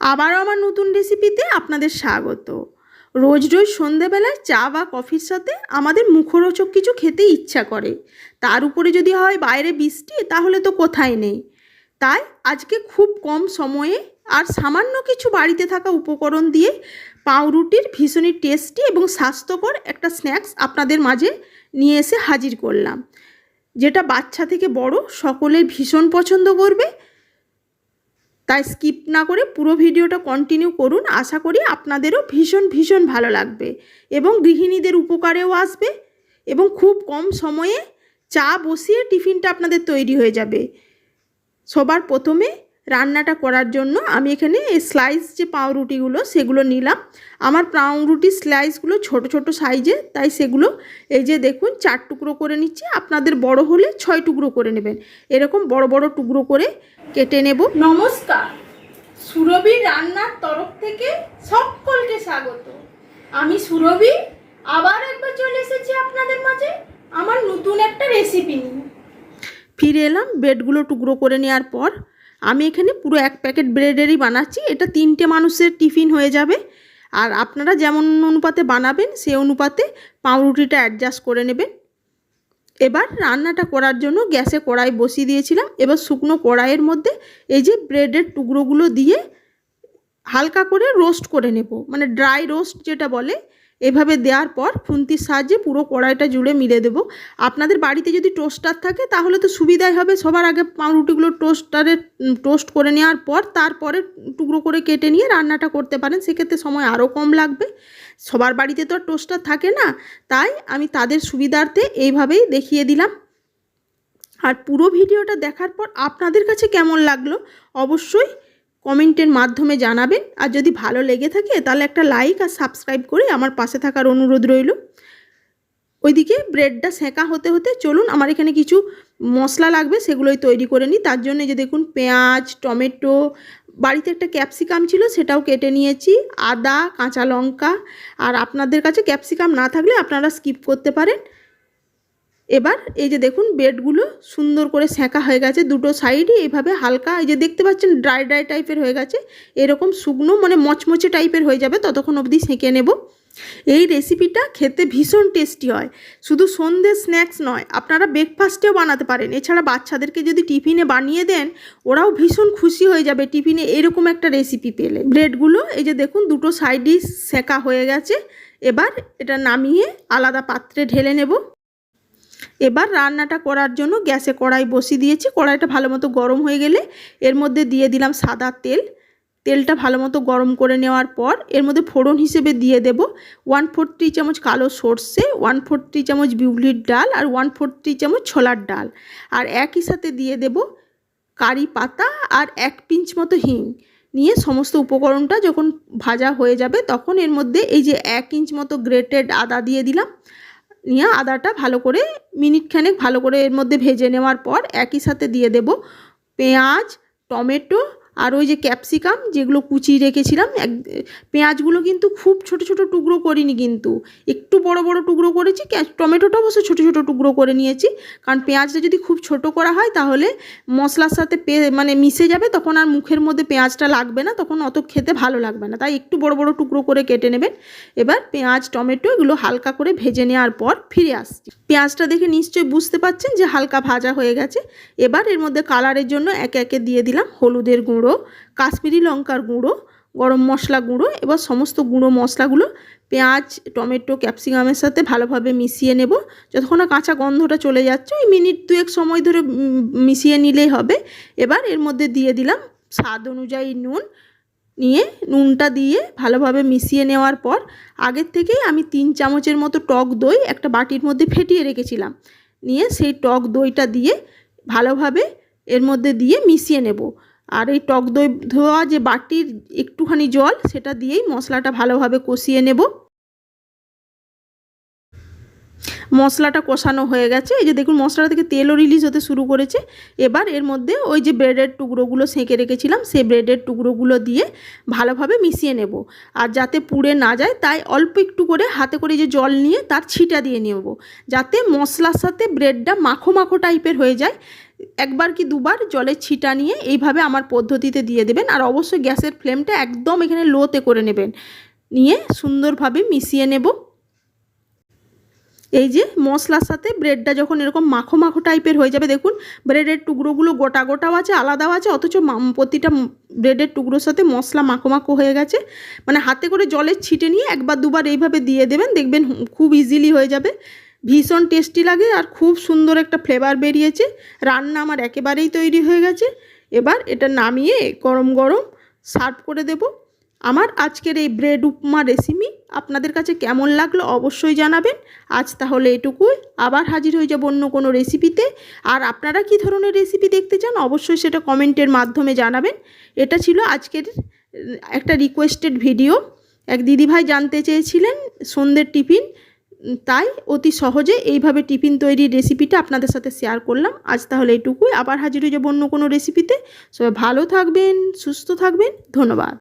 আবারও আমার নতুন রেসিপিতে আপনাদের স্বাগত। রোজ রোজ সন্ধেবেলায় চা বা কফির সাথে আমাদের মুখরোচক কিছু খেতে ইচ্ছা করে। তার উপরে যদি হয় বাইরে বৃষ্টি, তাহলে তো কোথায় নেই। তাই আজকে খুব কম সময়ে আর সামান্য কিছু বাড়িতে থাকা উপকরণ দিয়ে পাউরুটির ভীষণই টেস্টি এবং স্বাস্থ্যকর একটা স্ন্যাক্স আপনাদের মাঝে নিয়ে এসে হাজির করলাম। যেটা বাচ্চা থেকে বড় সকলেই ভীষণ পছন্দ করবে তাই স্কিপ না করে পুরো ভিডিওটা কন্টিনিউ করুন। আশা করি আপনাদেরও ভীষণ ভীষণ ভালো লাগবে এবং গৃহিণীদের উপকারেও আসবে এবং খুব কম সময়ে চা বসিয়ে টিফিনটা আপনাদের তৈরি হয়ে যাবে। সবার প্রথমে রান্নাটা করার জন্য আমি এখানে এই স্লাইস যে পাউরুটিগুলো সেগুলো নিলাম। আমার পাউরুটির স্লাইসগুলো ছোট ছোট সাইজে তাই সেগুলো এই যে দেখুন চার টুকরো করে নিচ্ছি। আপনাদের বড় হলে ছয় টুকরো করে নেবেন। এরকম বড় বড় টুকরো করে কেটে নেব। নমস্কার। সুরভি রান্নার তরফ থেকে সকলকে স্বাগত। আমি সুরভি আবার একবার চলে এসেছি আপনাদের মাঝে আমার নতুন একটা রেসিপি নিয়ে। ফিরে এলাম বেডগুলো টুকরো করে নেওয়ার পর। আমি এখানে পুরো এক প্যাকেট ব্রেডেরই বানাচ্ছি। এটা তিনটে মানুষের টিফিন হয়ে যাবে। আর আপনারা যেমন অনুপাতে বানাবেন, সেই অনুপাতে পাউরুটিটা অ্যাডজাস্ট করে নেবেন। এবার রান্নাটা করার জন্য গ্যাসে কড়াই বসিয়ে দিয়েছিলাম। এবার শুকনো কড়াইয়ের মধ্যে এই যে ব্রেডের টুকরোগুলো দিয়ে হালকা করে রোস্ট করে নেব। মানে ড্রাই রোস্ট যেটা বলে এভাবে দেওয়ার পর খুন্তির সাহায্যে পুরো কড়াইটা জুড়ে মিলে দেবো। আপনাদের বাড়িতে যদি টোস্টার থাকে, তাহলে তো সুবিধাই হবে। সবার আগে পাউরুটিগুলো টোস্টারে টোস্ট করে নেওয়ার পর তারপরে টুকরো করে কেটে নিয়ে রান্নাটা করতে পারেন। সেক্ষেত্রে সময় আরও কম লাগবে। সবার বাড়িতে তো আর টোস্টার থাকে না। তাই আমি তাদের সুবিধার্থে এইভাবেই দেখিয়ে দিলাম। আর পুরো ভিডিওটা দেখার পর আপনাদের কাছে কেমন লাগল? অবশ্যই কমেন্টের মাধ্যমে জানাবেন। আর যদি ভালো লেগে থাকে, তাহলে একটা লাইক আর সাবস্ক্রাইব করে আমার পাশে থাকার অনুরোধ রইল। ওইদিকে ব্রেডটা সেঁকা হতে হতে চলুন, আমার এখানে কিছু মশলা লাগবে, সেগুলোই তৈরি করে নিই। তার জন্য যে দেখুন, পেঁয়াজ, টমেটো, বাড়িতে একটা ক্যাপসিকাম ছিল, সেটাও কেটে নিয়েছি। আদা, কাঁচা লঙ্কা, আর আপনাদের কাছে ক্যাপসিকাম না থাকলে আপনারা স্কিপ করতে পারেন। এবার এই যে দেখুন বেডগুলো সুন্দর করে সেঁকা হয়ে গেছে দুটো সাইডই এইভাবে হালকা, এই যে দেখতে পাচ্ছেন ড্রাই ড্রাই টাইপের হয়ে গেছে, এরকম শুকনো মানে মচমচে টাইপের হয়ে যাবে ততক্ষণ অবধি সেঁকে নেব। এই রেসিপিটা খেতে ভীষণ টেস্টি হয়, শুধু সন্ধ্যে স্ন্যাক্স নয়, আপনারা ব্রেকফাস্টেও বানাতে পারেন, এছাড়া বাচ্চাদেরকে যদি টিফিনে বানিয়ে দেন, ওরাও ভীষণ খুশি হয়ে যাবে টিফিনে এরকম একটা রেসিপি পেলে। ব্রেডগুলো এই যে দেখুন দুটো সাইডই সেঁকা হয়ে গেছে, এবার এটা নামিয়ে আলাদা পাত্রে ঢেলে নেব। এবার রান্নাটা করার জন্য গ্যাসে কড়াই বসিয়ে দিয়েছি। কড়াইটা ভালো মতো গরম হয়ে গেলে এর মধ্যে দিয়ে দিলাম সাদা তেল। তেলটা ভালো মতো গরম করে নেওয়ার পর এর মধ্যে ফোড়ন হিসেবে দিয়ে দেব ওয়ান ফোর টি চামচ কালো সর্ষে, ওয়ান ফোর টি চামচ বিউলির ডাল আর ওয়ান ফোর টি চামচ ছোলার ডাল। আর একই সাথে দিয়ে দেব কারি পাতা আর এক পিঞ্চ মতো হিং। নিয়ে সমস্ত উপকরণটা যখন ভাজা হয়ে যাবে তখন এর মধ্যে এই যে এক ইঞ্চ মতো গ্রেটেড আদা দিয়ে দিলাম। নিয়ে আদাটা ভালো করে মিনিটখানেক ভালো করে এর মধ্যে ভেজে নেওয়ার পর একই সাথে দিয়ে দেব পেঁয়াজ, টমেটো আর ওই যে ক্যাপসিকাম যেগুলো কুচিয়ে রেখেছিলাম, এক, পেঁয়াজগুলো কিন্তু খুব ছোট ছোট টুকরো করিনি কিন্তু। একটু বড় বড় টুকরো করেছি টমেটোটা অবশ্য ছোট ছোট টুকরো করে নিয়েছি। কারণ পেঁয়াজটা যদি খুব ছোট করা হয় তাহলে মশলার সাথে পে মানে মিশে যাবে, তখন আর মুখের মধ্যে পেঁয়াজটা লাগবে না, তখন অত খেতে ভালো লাগবে না। তাই একটু বড় বড় টুকরো করে কেটে নেবেন। এবার পেঁয়াজ, টমেটো এগুলো হালকা করে ভেজে নেওয়ার পর ফিরে আসছি। পেঁয়াজটা দেখে নিশ্চয়ই বুঝতে পাচ্ছেন যে হালকা ভাজা হয়ে গেছে। এবার এর মধ্যে কালারের জন্য একে একে দিয়ে দিলাম হলুদের গুঁড়ো কাশ্মীরি লঙ্কার গুঁড়ো, গরম মশলা গুঁড়ো, এবার সমস্ত গুঁড়ো মশলাগুলো পেঁয়াজ, টমেটো, ক্যাপসিকামের সাথে ভালোভাবে মিশিয়ে নেব। যতক্ষণ না কাঁচা গন্ধটা চলে যাচ্ছে, ওই মিনিট দুয়েক সময় ধরে মিশিয়ে নিলেই হবে। এবার এর মধ্যে দিয়ে দিলাম স্বাদ অনুযায়ী নুন। নিয়ে নুনটা দিয়ে ভালোভাবে মিশিয়ে নেওয়ার পর আগের থেকেই আমি তিন চামচের মতো টক দই একটা বাটির মধ্যে ফেটিয়ে রেখেছিলাম। নিয়ে সেই টক দইটা দিয়ে ভালোভাবে এর মধ্যে দিয়ে মিশিয়ে নেব। আর এই টক দই ধোয়া যে বাটির একটুখানি জল, সেটা দিয়েই মশলাটা ভালোভাবে কষিয়ে নেব। মশলাটা কষানো হয়ে গেছে। এই যে দেখুন, মশলাটা থেকে তেলও রিলিজ হতে শুরু করেছে। এবার এর মধ্যে ওই যে ব্রেডের টুকরোগুলো সেঁকে রেখেছিলাম, সেই ব্রেডের টুকরোগুলো দিয়ে ভালোভাবে মিশিয়ে নেব। আর যাতে পুড়ে না যায়, তাই অল্প একটু করে হাতে করে যে জল নিয়ে তার ছিটা দিয়ে নেব। যাতে মশলার সাথে ব্রেডটা মাখো মাখো টাইপের হয়ে যায়। একবার কি দুবার জলের ছিটা নিয়ে এইভাবে আমার পদ্ধতিতে দিয়ে দেবেন। আর অবশ্যই গ্যাসের ফ্লেমটা একদম এখানে লোতে করে নেবেন। নিয়ে সুন্দরভাবে মিশিয়ে নেব। এই যে মশলার সাথে ব্রেডটা যখন এরকম মাখো মাখো টাইপের হয়ে যাবে, দেখুন ব্রেডের টুকরোগুলো গোটা গোটাও আছে, আলাদাও আছে, অথচ প্রতিটা ব্রেডের টুকরোর সাথে মশলা মাখো মাখো হয়ে গেছে। মানে হাতে করে জলের ছিটে নিয়ে একবার দুবার এইভাবে দিয়ে দেবেন, দেখবেন খুব ইজিলি হয়ে যাবে। ভীষণ টেস্টি লাগে আর খুব সুন্দর একটা ফ্লেভার বেরিয়েছে। রান্না আমার একেবারেই তৈরি হয়ে গেছে। এবার এটা নামিয়ে গরম গরম সার্ভ করে দেব। আমার আজকের এই ব্রেড উপমা রেসিপি আপনাদের কাছে কেমন লাগল অবশ্যই জানাবেন। আজ তাহলে এটুকুই। আবার হাজির হয়ে যাব অন্য কোনো রেসিপিতে। আর আপনারা কী ধরনের রেসিপি দেখতে চান অবশ্যই সেটা কমেন্টের মাধ্যমে জানাবেন। এটা ছিল আজকের একটা রিকোয়েস্টেড ভিডিও এক দিদিভাই জানতে চেয়েছিলেন সন্ধ্যের টিফিন। তাই অতি সহজে এইভাবে টিফিন তৈরির রেসিপিটা আপনাদের সাথে শেয়ার করলাম। আজ তাহলে এটুকুই। আবার হাজির হয়ে যাব অন্য কোনো রেসিপিতে। সবাই ভালো থাকবেন, সুস্থ থাকবেন। ধন্যবাদ।